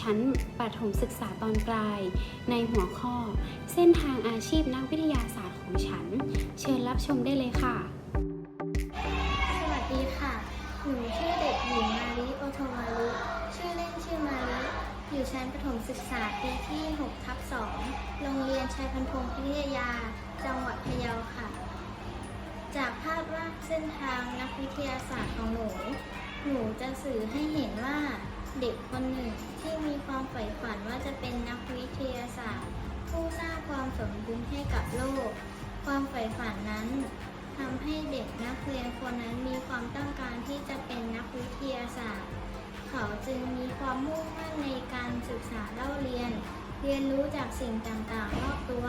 ชั้นประถมศึกษาตอนปลาย ในหัวข้อ เส้นทางอาชีพนักวิทยาศาสตร์ของฉัน เชิญรับชมได้เลยค่ะ สวัสดีค่ะ หนูชื่อเด็กหญิงมาริโอโทมารุชื่อเล่นชื่อมาริอยู่ชั้นประถมศึกษาปีที่6ทับ2โรงเรียนชัยพันธงพิทยา จังหวัดพะเยาค่ะ จากภาพวาดเส้นทางนักวิทยาศาสตร์ของหนู หนูจะสื่อให้เห็นว่า เด็กคนหนึ่งที่มีความใฝ่ฝันว่าจะเป็นนักวิทยาศาสตร์ ผู้สร้างความสมดุลให้กับโลก ความใฝ่ฝันนั้นทำให้เด็กนักเรียนคนนั้นมีความต้องการที่จะเป็นนักวิทยาศาสตร์ เขาจึงมีความมุ่งมั่นในการศึกษาเล่าเรียน เรียนรู้จากสิ่งต่างๆรอบตัว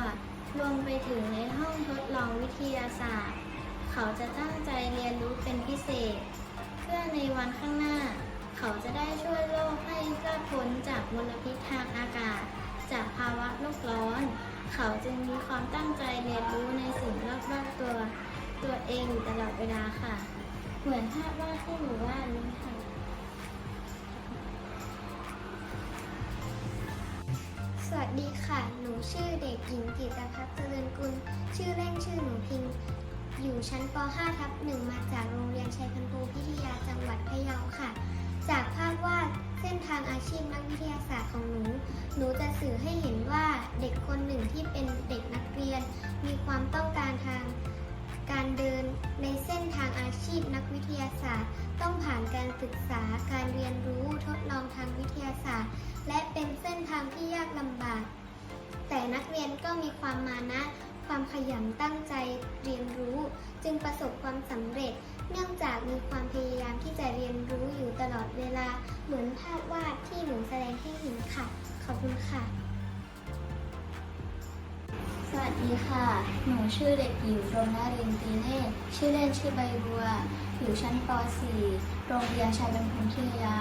รวมไปถึงในห้องทดลองวิทยาศาสตร์ เขาจะตั้งใจเรียนรู้เป็นพิเศษ เพื่อในวันข้างหน้า เขาจะได้ช่วยโลกให้รอดพ้นจากมลพิษทางอากาศ จากภาวะโลกร้อน เขาจึงมีความตั้งใจเรียนรู้ในสิ่งรอบๆตัว ตัวเองอยู่ตลอดเวลาค่ะ เหมือนภาพวาดที่หนูวาดนี้ค่ะสวัสดีค่ะ หนูชื่อเด็กหญิงกิตพัฒน์เจริญกุล ชื่อเล่นชื่อหนูพิงอยู่ชั้นป .5 ทับหนึ่งมาจากโรงเรียนชัยพันธุพิทยาจังหวัดพะเยาค่ะ จากภาพวาดเส้นทางอาชีพนักวิทยาศาสตร์ของหนู หนูจะสื่อให้เห็นว่าเด็กคนหนึ่งที่เป็นเด็กนักเรียน มีความต้องการทางการเดินในเส้นทางอาชีพนักวิทยาศาสตร์ ต้องผ่านการศึกษาการเรียนรู้ทดลองทางวิทยาศาสตร์ และเป็นเส้นทางที่ยากลำบาก แต่นักเรียนก็มีความมานะ ความขยันตั้งใจเรียนรู้ จึงประสบความสำเร็จ เนื่องจากมีความพยายามที่จะเรียนรู้อยู่ตลอดเวลาเหมือนภาพวาดที่หนูแสดงให้เห็นค่ะ ขอบคุณค่ะ สวัสดีค่ะ หนูชื่อเด็กหญิงดวงนารินตีเนตรชื่อเล่นชื่อใบบัว อยู่ชั้นป .4 โรงเรียนชายบรรพตพิทยา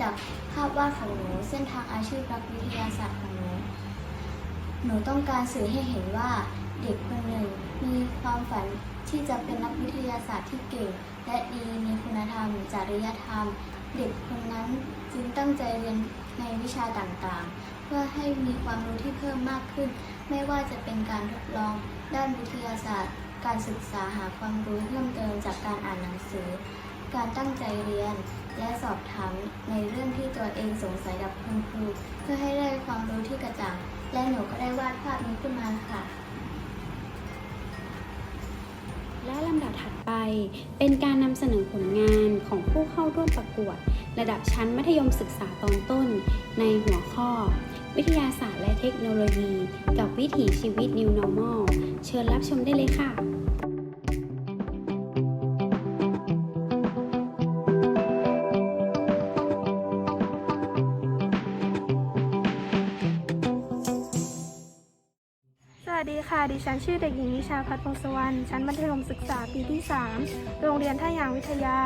จากภาพวาดของหนูเส้นทางอาชีพนักวิทยาศาสตร์ของหนู หนูต้องการสื่อให้เห็นว่า เด็กคนหนึ่งมีความฝันที่จะเป็นนักวิทยาศาสตร์ที่เก่ง และดีมีคุณธรรม จริยธรรม เด็กคนนั้นจึงตั้งใจเรียนในวิชาต่างๆ เพื่อให้มีความรู้ที่เพิ่มมากขึ้น ไม่ว่าจะเป็นการทดลอง ด้านวิทยาศาสตร์ การศึกษาหาความรู้เพิ่มเติมจากการอ่านหนังสือ การตั้งใจเรียน และสอบถามในเรื่องที่ตัวเองสงสัยกับคุณครูเพื่อให้ได้ความรู้ที่กระจ่างและหนูก็ได้วาดภาพนี้ขึ้นมาค่ะ และลำดับถัดไป เป็นการนำเสนอผลงานของผู้เข้าร่วมประกวด ระดับชั้นมัธยมศึกษาตอนต้น ในหัวข้อ วิทยาศาสตร์และเทคโนโลยี กับวิถีชีวิต New Normal เชิญรับชมได้เลยค่ะ ดิฉันชื่อเด็กหญิงนิชาพัฒน์พงศวรรณชั้นมัธยมศึกษาปีที่ 3 โรงเรียนท่ายางวิทยา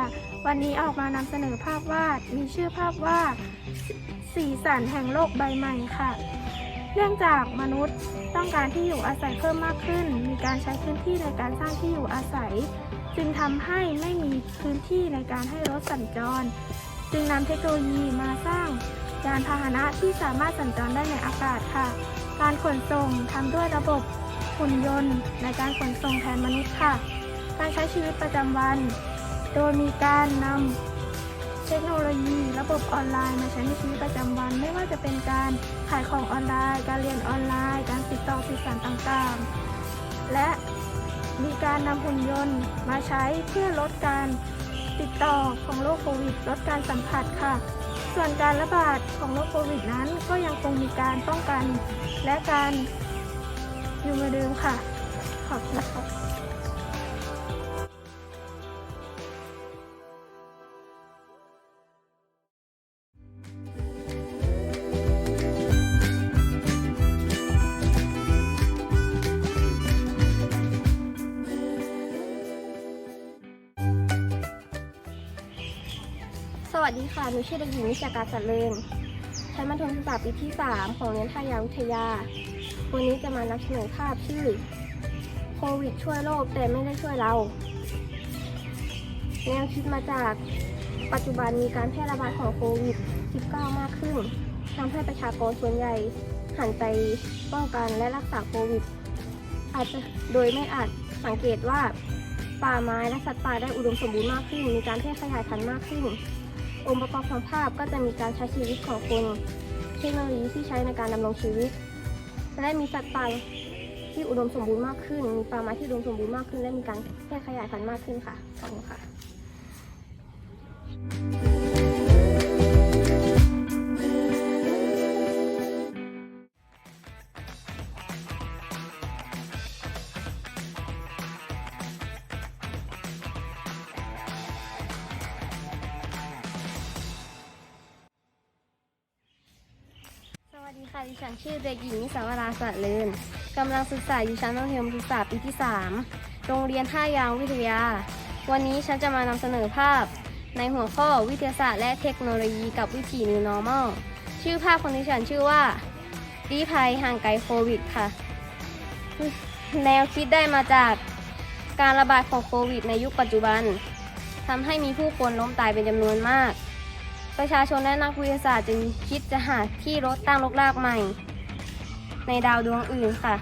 วันนี้ออกมานำเสนอภาพวาด มีชื่อภาพว่าสสีสันแห่งโลกใบใหม่ค่ะ เนื่องจากมนุษย์ต้องการที่อยู่อาศัยเพิ่มมากขึ้น มีการใช้พื้นที่ในการสร้างที่อยู่อาศัย จึงทำให้ไม่มีพื้นที่ในการให้รถสัญจร จึงนำเทคโนโลยีมาสร้างยานพาหนะที่สามารถสัญจรได้ในอากาศค่ะ การขนส่งทำด้วยระบบ หุ่นยนต์ในการขนส่งแทนมนุษย์ค่ะ การใช้ชีวิตประจำวัน โดยมีการนำเทคโนโลยีระบบออนไลน์มาใช้ในชีวิตประจำวัน ไม่ว่าจะเป็นการขายของออนไลน์ การเรียนออนไลน์ การติดต่อสื่อสารต่างๆ และมีการนำหุ่นยนต์มาใช้เพื่อลดการติดต่อของโรคโควิด ลดการสัมผัสค่ะ ส่วนการระบาดของโรคโควิดนั้นก็ยังคงมีการป้องกัน และการ อยู่เหมือนเดิมค่ะ ขอบคุณค่ะสวัสดีค่ะ หนูชื่อเด็กหญิงนิชาการสัตว์เลินชั้นมัธยมศึกษาปีที่ 3 ของเรียนทายาวิทยา วันนี้จะมานำเสนอภาพชื่อโควิดช่วยโลกแต่ไม่ได้ช่วยเรา แนวคิดมาจากปัจจุบันมีการแพร่ระบาดของโควิด -19 มากขึ้นทำให้ประชากรส่วนใหญ่หันไปป้องกันและรักษาโควิด อาจจะโดยไม่อาจสังเกตว่าป่าไม้และสัตว์ป่าได้อุดมสมบูรณ์มากขึ้น มีการแพร่ขยายพันธุ์มากขึ้น องค์ประกอบของภาพก็จะมีการใช้ชีวิตของคน เทคโนโลยีที่ใช้ในการดำรงชีวิต จะได้มีสัตว์ป่าที่อุดมสมบูรณ์มากขึ้น มีป่าไม้ที่อุดมสมบูรณ์มากขึ้น และมีการแพร่ขยายพันธุ์มากขึ้นค่ะขอบคุณค่ะ ชื่อเด็กหญิงนิสาวราสะเลินกำลังศึกษาอยู่ชั้นมัธยมศึกษาปีที่ 3 โรงเรียนท่ายางวิทยา วันนี้ฉันจะมานำเสนอภาพ ในหัวข้อวิทยาศาสตร์และเทคโนโลยีกับวิถี New Normal ชื่อภาพของดิฉันชื่อว่าดีภัยห่างไกลโควิดค่ะ แนวคิดได้มาจากการระบาดของโควิดในยุคปัจจุบันทำให้มีผู้คนล้มตายเป็นจำนวนมากประชาชนและนักวิทยาศาสตร์จึงคิดจะหาที่รถตั้งรกรากใหม่ ในดาวดวงอื่นค่ะ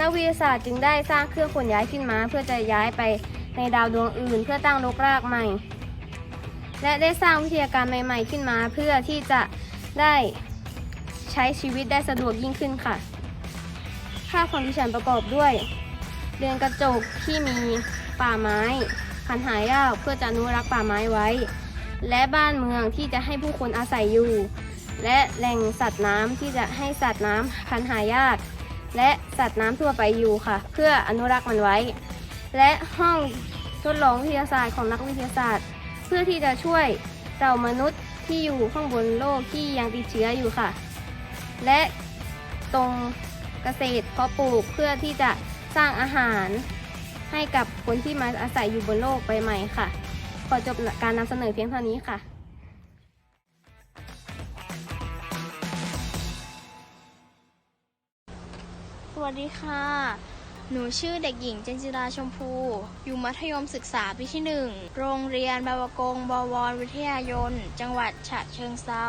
นักวิทยาศาสตร์จึงได้สร้างเครื่องขนย้ายขึ้นมา เพื่อจะย้ายไปในดาวดวงอื่น เพื่อตั้งรกรากใหม่ และได้สร้างวิทยาการใหม่ ๆ ขึ้นมา เพื่อที่จะได้ใช้ชีวิตได้สะดวกยิ่งขึ้นค่ะภาพของดิฉันประกอบด้วย เรือนกระจกที่มีป่าไม้พันหายากเพื่อจะอนุรักษ์ป่าไม้ไว้ และบ้านเมืองที่จะให้ผู้คนอาศัยอยู่ และแหล่งสัตว์น้ำที่จะให้สัตว์น้ำพันธุ์หายาก และสัตว์น้ำทั่วไปอยู่ค่ะ เพื่ออนุรักษ์มันไว้ และห้องทดลองวิทยาศาสตร์ของนักวิทยาศาสตร์ เพื่อที่จะช่วยเรามนุษย์ที่อยู่ข้างบนโลกที่ยังติดเชื้ออยู่ค่ะ และตรงเกษตรเพาะปลูกเพื่อที่จะสร้างอาหารให้กับคนที่มาอาศัยอยู่บนโลกใบใหม่ค่ะ ขอจบการนำเสนอเพียงเท่านี้ค่ะ วัสดีค่ะ หนูชื่อเด็กหญิงเจนจิราชมพู อยู่มัธยมศึกษาปีที่หนึ่ง โรงเรียนบาวกง บวรวิทยายน จังหวัดฉะเชิงเซา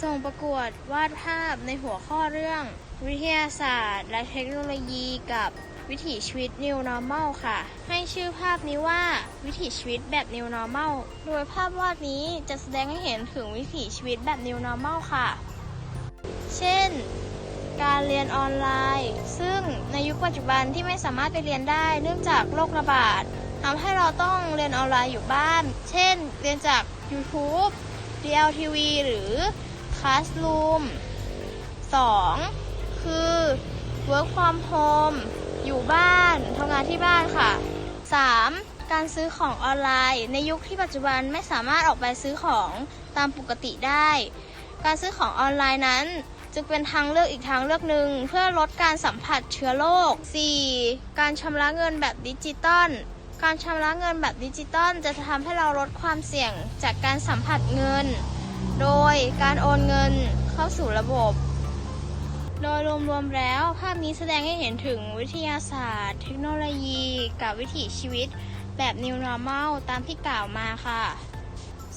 ส่งประกวดวาดภาพในหัวข้อเรื่อง วิทยาศาสตร์ และเทคโนโลยีกับวิถีชีวิต New Normal ค่ะ ให้ชื่อภาพนี้ว่าวิถีชีวิตแบบ New Normal โดยภาพวาดนี้จะแสดงให้เห็นถึงวิถีชีวิตแบบ New Normal ค่ะ เช่น การเรียนออนไลน์ ซึ่งในยุคปัจจุบันที่ไม่สามารถไปเรียนได้เนื่องจากโรคระบาดทำให้เราต้องเรียนออนไลน์อยู่บ้าน เช่น เรียนจาก YouTube DLTV หรือ Classroom 2. คือ Work from home อยู่บ้านทำงานที่บ้านค่ะ 3. การซื้อของออนไลน์ ในยุคที่ปัจจุบันไม่สามารถออกไปซื้อของตามปกติได้ การซื้อของออนไลน์นั้น จึงเป็นทางเลือกอีกทางเลือกหนึ่งเพื่อลดการสัมผัสเชื้อโรค 4. การชำระเงินแบบดิจิตอลการชำระเงินแบบดิจิตอลจะทำให้เราลดความเสี่ยงจากการสัมผัสเงิน โดยการโอนเงินเข้าสู่ระบบ โดยรวมๆแล้ว ภาพนี้แสดงให้เห็นถึงวิทยาศาสตร์ เทคโนโลยี กับวิถีชีวิตแบบ New Normal ตามที่กล่าวมาค่ะ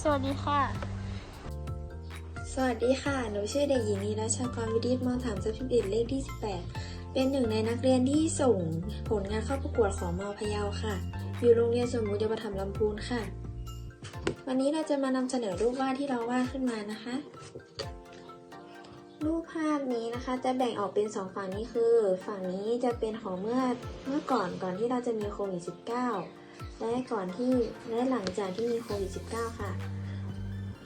สวัสดีค่ะ สวัสดีค่ะ หนูชื่อเด็กหญิงนีรัชกรวิดิตมถามจับพิมพ์อิดเลขที่ 18 เป็นหนึ่งในนักเรียนที่ส่งผลงานเข้าประกวดของมอพะเยาค่ะ อยู่โรงเรียนสวนมุกยปธรรมลำพูนค่ะ วันนี้เราจะมานำเสนอรูปวาดที่เราวาดขึ้นมานะคะ รูปภาพนี้นะคะจะแบ่งออกเป็นสองฝั่งนี้คือ ฝั่งนี้จะเป็นของเมื่อเมื่อก่อนก่อนที่เราจะมีโควิด -19 และก่อนที่และหลังจากที่มีโควิด -19 ค่ะ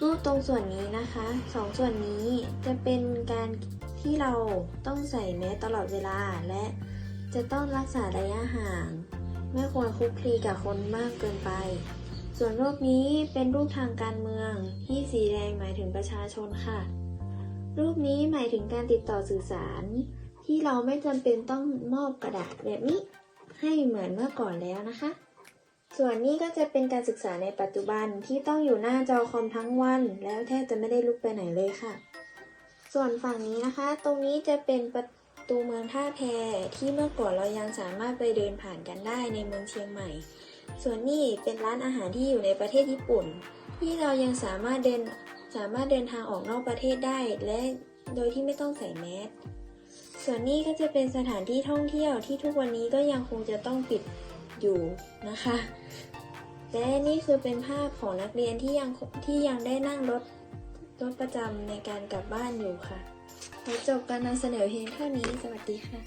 รูปตรงส่วนนี้นะคะสองส่วนนี้จะเป็นการที่เราต้องใส่แมสตลอดเวลาและจะต้องรักษาระยะห่าง ไม่ควรคุกคลีกับคนมากเกินไป ส่วนรูปนี้เป็นรูปทางการเมืองที่สีแดงหมายถึงประชาชนค่ะ รูปนี้หมายถึงการติดต่อสื่อสาร ที่เราไม่จำเป็นต้องมอบกระดาษแบบนี้ ให้เหมือนเมื่อก่อนแล้วนะคะ ส่วนนี้ก็จะเป็นการศึกษาในปัจจุบันที่ต้องอยู่หน้าจอคอมทั้งวัน แล้วแทบจะไม่ได้ลุกไปไหนเลยค่ะ ส่วนฝั่งนี้นะคะ ตรงนี้จะเป็นประตูเมืองท่าแพที่เมื่อก่อนเรายังสามารถไปเดินผ่านกันได้ในเมืองเชียงใหม่ ส่วนนี้เป็นร้านอาหารที่อยู่ในประเทศญี่ปุ่น ที่เรายังสามารถเดินสามารถเดินทางออกนอกประเทศได้ และโดยที่ไม่ต้องใส่แมสส่วนนี้ก็จะเป็นสถานที่ท่องเที่ยวที่ทุกวันนี้ก็ยังคงจะต้องปิด อยู่นะคะ และนี่คือเป็นภาพของนักเรียนที่ยังที่ยังได้นั่งรถรถประจำในการกลับบ้านอยู่ค่ะขอจบการนำเสนอเพียงเท่านี้ สวัสดีค่ะ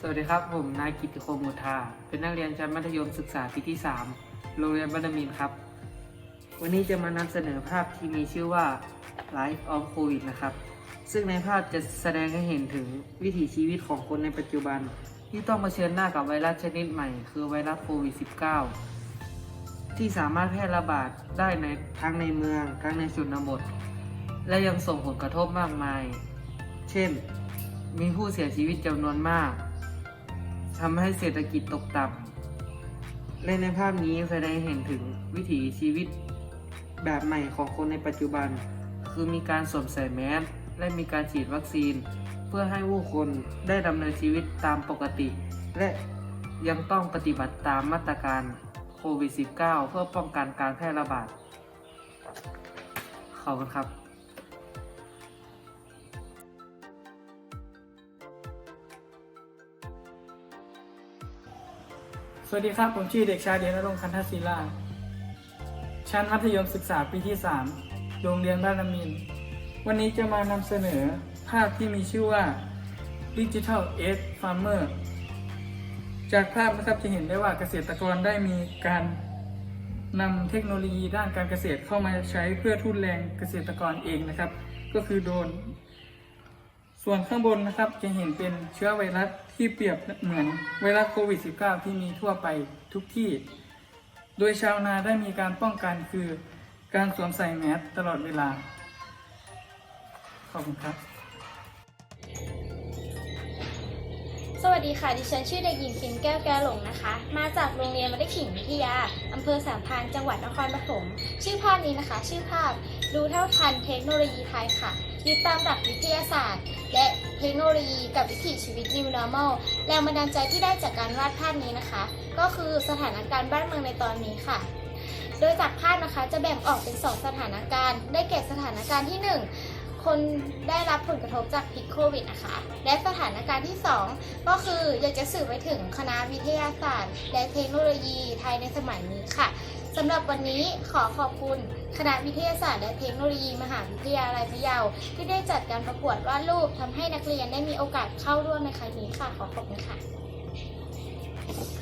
สวัสดีครับ ผมนายกิติคมมุทาเป็นนักเรียนชั้นมัธยมศึกษาปีที่ 3 โรงเรียนบัณฑมินครับ วันนี้จะมานำเสนอภาพที่มีชื่อว่า Life of COVID นะครับ ซึ่งในภาพจะแสดงให้เห็นถึงวิถีชีวิตของคนในปัจจุบัน ที่ต้องเผชิญหน้ากับไวรัสชนิดใหม่ คือไวรัสโควิด -19 ที่สามารถแพร่ระบาดได้ในทั้งในเมืองทั้งในชนบท และยังส่งผลกระทบมากมาย เช่น มีผู้เสียชีวิตจำนวนมากทำให้เศรษฐกิจตกต่ำและในภาพนี้แสดงให้เห็นถึงวิถีชีวิตแบบใหม่ของคนในปัจจุบัน คือมีการสวมใส่แมส และมีการฉีดวัคซีน เพื่อให้ผู้คนได้ดำเนินชีวิตตามปกติ และยังต้องปฏิบัติตามมาตรการโควิด -19 เพื่อป้องกันการแพร่ระบาดขอบคุณครับสวัสดีครับ ผมชื่อเด็กชายเดชนรงค์คันทศิลา ชั้นมัธยมศึกษาปีที่ 3 โรงเรียนบ้านนามิน วันนี้จะมานำเสนอภาพที่มีชื่อว่า Digital Aid Farmer จากภาพนะครับจะเห็นได้ว่าเกษตรกรได้มีการนำเทคโนโลยีด้านการเกษตรเข้ามาใช้เพื่อทุ่นแรงเกษตรกรเองนะครับ ก็คือโดน ส่วนข้างบนนะครับจะเห็นเป็นเชื้อไวรัสที่เปรียบเหมือนไวรัสโควิด -19 ที่มีทั่วไปทุกที่ โดยชาวนาได้มีการป้องกันคือการสวมใส่แมสตลอดเวลา ขอบคุณครับ สวัสดีค่ะ ดิฉันชื่อเด็กหญิงพิมพ์แก้วแก้วหลงนะคะ มาจากโรงเรียนวัดขิงวิทยา อำเภอสามพรานจังหวัดนครปฐม ชื่อภาพนี้นะคะ ชื่อภาพรู้เท่าทันเทคโนโลยีไทยค่ะ ยึดตามหลักวิทยาศาสตร์ และเทคโนโลยีกับวิถีชีวิต New Normal แรงบันดาลใจที่ได้จากการวาดภาพนี้นะคะ ก็คือสถานการณ์บ้านเมืองในตอนนี้ค่ะ โดยจากภาพนะคะจะแบ่งออกเป็น 2 สถานการณ์ ได้แก่สถานการณ์ที่ 1 คนได้รับผลกระทบจากพิษโควิดนะคะ และสถานการณ์ที่ 2 ก็คืออยากจะสื่อไปถึงคณะวิทยาศาสตร์ และเทคโนโลยีไทยในสมัยนี้ค่ะสำหรับวันนี้ขอขอบคุณคณะวิทยาศาสตร์และเทคโนโลยีมหาวิทยาลัยพะเยา ที่ได้จัดการประกวดวาดรูปทำให้นักเรียนได้มีโอกาสเข้าร่วมในครั้งนี้ค่ะ ขอขอบคุณค่ะ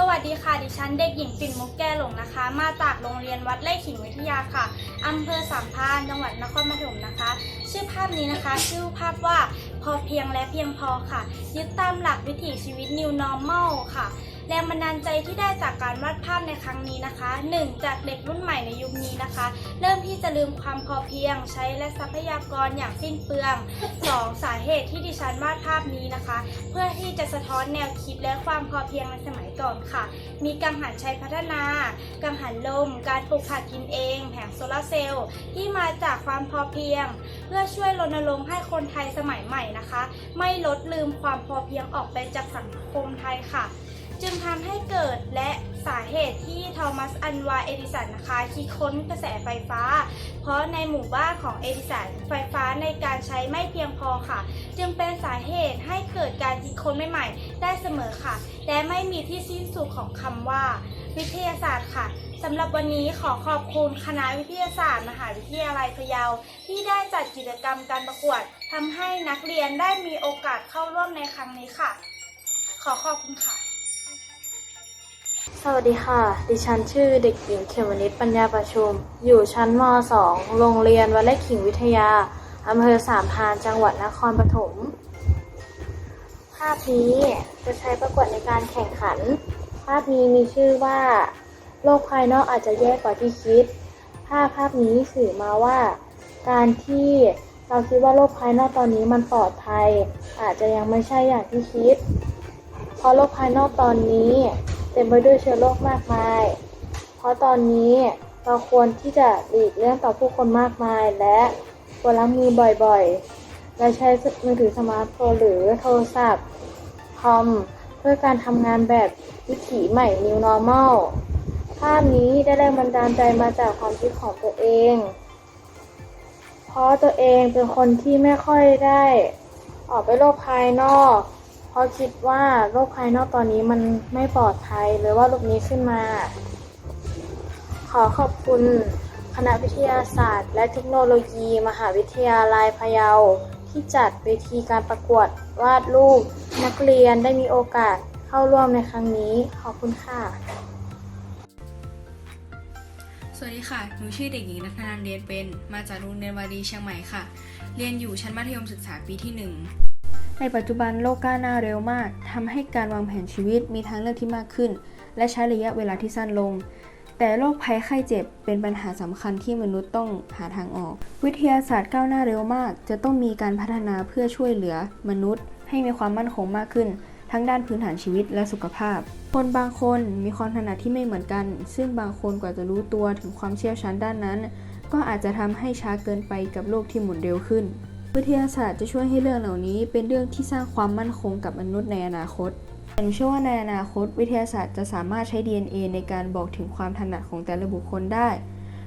สวัสดีค่ะ ดิฉันเด็กหญิงปิ่นมุกแก้หลงนะคะ มาจากโรงเรียนวัดไร่ขิงวิทยาค่ะอำเภอสามพานจังหวัดนครปฐมนะคะ ชื่อภาพนี้นะคะ ชื่อภาพว่าพอเพียงและเพียงพอค่ะ ยึดตามหลักวิถีชีวิต New Normal ค่ะ แรงบันดาลใจที่ได้จากการวาดภาพในครั้งนี้นะคะ 1. จากเด็กรุ่นใหม่ในยุคนี้นะคะ เริ่มที่จะลืมความพอเพียง ใช้และทรัพยากรอย่างสิ้นเปลือง 2. สาเหตุที่ดิฉันวาดภาพนี้นะคะ เพื่อที่จะสะท้อนแนวคิดและความพอเพียงในสมัยก่อนค่ะ มีกังหันใช้พัฒนา กังหันลม การปลูกผักกินเอง แผงโซลาร์เซลล์ที่มาจากความพอเพียง เพื่อช่วยรณรงค์ให้คนไทยสมัยใหม่นะคะ ไม่ลดลืมความพอเพียงออกไปจากสังคมไทยค่ะ จึงทำให้เกิดและสาเหตุที่โทมัสอันวาเอดิสันนะคะคิดค้นกระแสไฟฟ้า เพราะในหมู่บ้านของเอดิสันไฟฟ้าในการใช้ไม่เพียงพอค่ะ จึงเป็นสาเหตุให้เกิดการคิดค้นใหม่ๆได้เสมอค่ะ และไม่มีที่สิ้นสุดของคำว่า วิทยาศาสตร์ค่ะสำหรับวันนี้ขอขอบคุณคณะวิทยาศาสตร์ มหาวิทยาลัยพะเยา ที่ได้จัดกิจกรรมการประกวดทำให้นักเรียนได้มีโอกาสเข้าร่วมในครั้งนี้ค่ะ ขอขอบคุณค่ะ สวัสดีค่ะ ดิฉันชื่อเด็กหญิงเขมนิตปัญญาประชุม อยู่ชั้นม .2 โรงเรียนวัดไร่ขิงวิทยา อำเภอสามพาน จังหวัดนครปฐม ภาพนี้จะใช้ประกวดในการแข่งขัน ภาพนี้มีชื่อว่า โลกภายนอกอาจจะแย่กว่าที่คิด ภาพภาพนี้สื่อมาว่า การที่เราคิดว่าโลกภายนอกตอนนี้มันปลอดภัย อาจจะยังไม่ใช่อย่างที่คิด เพราะโลกภายนอกตอนนี้ ต็มไปด้วยเชื้อโรคมากมาย เพราะตอนนี้เราควรที่จะหลีกเลี่ยงต่อผู้คนมากมาย และควรล้างมือบ่อยๆ และใช้มือถือสมาร์ทโฟนหรือโทรศัพท์คอมเพื่อการทำงานแบบวิถีใหม่ New Normal ภาพนี้ได้แรงบันดาลใจมาจากความคิดของตัวเอง เพราะตัวเองเป็นคนที่ไม่ค่อยได้ออกไปโลกภายนอก ราะคิดว่าโลกภายนอกตอนนี้มันไม่ปลอดภัยหรือว่าโลกนี้ขึ้นมา ขอขอบคุณคณะวิทยาศาสตร์ และเทคโนโลยี มหาวิทยาลัยพะเยา ที่จัดเวทีการประกวดวาดรูป นักเรียนได้มีโอกาสเข้าร่วมในครั้งนี้ ขอบคุณค่ะ สวัสดีค่ะ หนูชื่อเด็กหญิงนัทนันเรียนเป็น มาจากโรงเรียนวารีเชียงใหม่ค่ะ เรียนอยู่ชั้นมัธยมศึกษาปีที่ 1 ในปัจจุบันโลกก้าวหน้าเร็วมากทำให้การวางแผนชีวิตมีทางเลือกที่มากขึ้น และใช้ระยะเวลาที่สั้นลง แต่โรคภัยไข้เจ็บเป็นปัญหาสำคัญที่มนุษย์ต้องหาทางออก วิทยาศาสตร์ก้าวหน้าเร็วมาก จะต้องมีการพัฒนาเพื่อช่วยเหลือมนุษย์ ให้มีความมั่นคงมากขึ้น ทั้งด้านพื้นฐานชีวิตและสุขภาพ คนบางคนมีความถนัดที่ไม่เหมือนกัน ซึ่งบางคนกว่าจะรู้ตัวถึงความเชี่ยวชาญด้านนั้น ก็อาจจะทำให้ช้าเกินไปกับโลกที่หมุนเร็วขึ้น วิทยาศาสตร์จะช่วยให้เรื่องเหล่านี้เป็นเรื่องที่สร้างความมั่นคงกับมนุษย์ในอนาคตแต่หนูเชื่อว่าในอนาคต วิทยาศาสตร์จะสามารถใช้ DNA ในการบอกถึงความถนัดของแต่ละบุคคลได้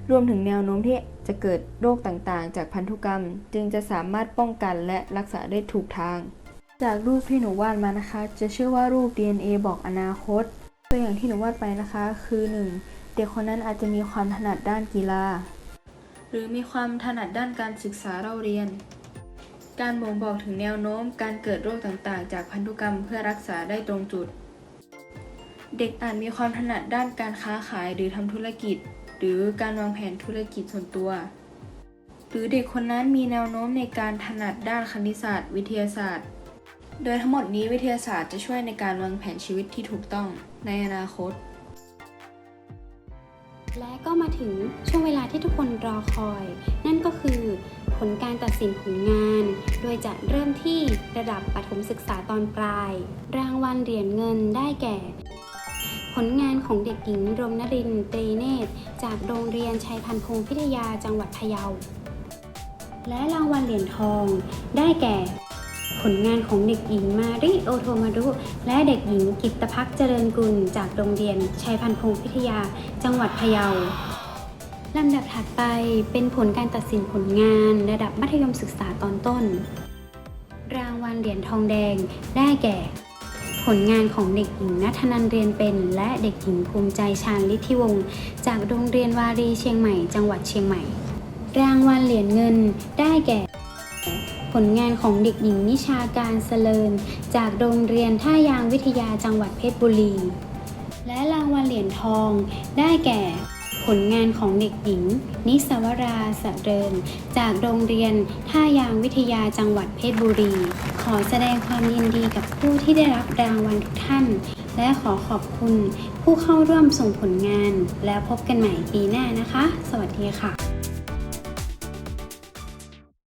รวมถึงแนวโน้มที่จะเกิดโรคต่างๆ จากพันธุกรรม จึงจะสามารถป้องกันและรักษาได้ถูกทาง จากรูปที่หนูวาดมานะคะ จะเชื่อว่ารูป DNA บอกอนาคต ตัวอย่างที่หนูวาดไปนะคะ คือ 1. เด็กคนนั้นอาจจะมีความถนัดด้านกีฬา หรือมีความถนัดด้านการศึกษาเราเรียน การบ่งบอกถึงแนวโน้มการเกิดโรคต่างๆ จากพันธุกรรมเพื่อรักษาได้ตรงจุด เด็กอาจมีความถนัดด้านการค้าขายหรือทำธุรกิจ หรือการวางแผนธุรกิจส่วนตัว หรือเด็กคนนั้นมีแนวโน้มในการถนัดด้านคณิตศาสตร์ วิทยาศาสตร์ โดยทั้งหมดนี้วิทยาศาสตร์จะช่วยในการวางแผนชีวิตที่ถูกต้องในอนาคต และก็มาถึงช่วงเวลาที่ทุกคนรอคอย นั่นก็คือผลการตัดสินผลงาน โดยจะเริ่มที่ระดับประถมศึกษาตอนปลาย รางวัลเหรียญเงินได้แก่ ผลงานของเด็กหญิงรมนรินตรีเนตร จากโรงเรียนชัยพันพงศ์พิทยาจังหวัดพะเยา และรางวัลเหรียญทองได้แก่ ผลงานของเด็กหญิงมาริโอโทมารุ และเด็กหญิงกิตพักเจริญกุล จากโรงเรียนชัยพันพงศ์พิทยา จังหวัดพะเยาลำดับถัดไปเป็นผลการตัดสินผลงานระดับมัธยมศึกษาตอนต้น รางวัลเหรียญทองแดงได้แก่ ผลงานของเด็กหญิงนัทนันเรียนเป็น และเด็กหญิงภูมิใจชาญฤทธิวงศ์จากโรงเรียนวารีเชียงใหม่ จังหวัดเชียงใหม่ รางวัลเหรียญเงินได้แก่ ผลงานของเด็กหญิงนิชาการเสลินจากโรงเรียนท่ายางวิทยาจังหวัดเพชรบุรี และรางวัลเหรียญทองได้แก่ ผลงานของเด็กหญิง นิสวราสะเริญจากโรงเรียนท่ายางวิทยาจังหวัดเพชรบุรี ขอแสดงความยินดีกับผู้ที่ได้รับรางวัลทุกท่าน และขอขอบคุณผู้เข้าร่วมส่งผลงาน แล้วพบกันใหม่ปีหน้านะคะ สวัสดีค่ะ